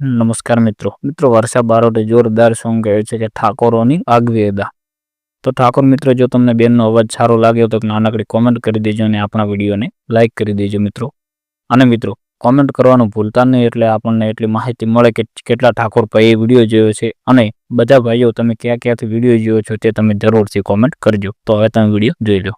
નમસ્કાર મિત્રો. મિત્રો, વર્ષા બારોટે જોરદાર સોંગ ગાયું છે કે ઠાકોરોની આગવી અદા તો ઠાકોર મિત્રો, જો તમને બેનનો અવાજ સારો લાગ્યો તો નાનકડી કોમેન્ટ કરી દેજો અને આપણા વિડીયોને લાઇક કરી દેજો મિત્રો. અને મિત્રો કોમેન્ટ કરવાનું ભૂલતા નહીં એટલે આપણને એટલી માહિતી મળે કે કેટલા ઠાકોર ભાઈએ વીડિયો જોયો છે. અને બધા ભાઈઓ તમે ક્યાં ક્યાંથી વીડિયો જોયો છો તે તમે જરૂરથી કોમેન્ટ કરજો. તો હવે તમે વીડિયો જોઈ લો.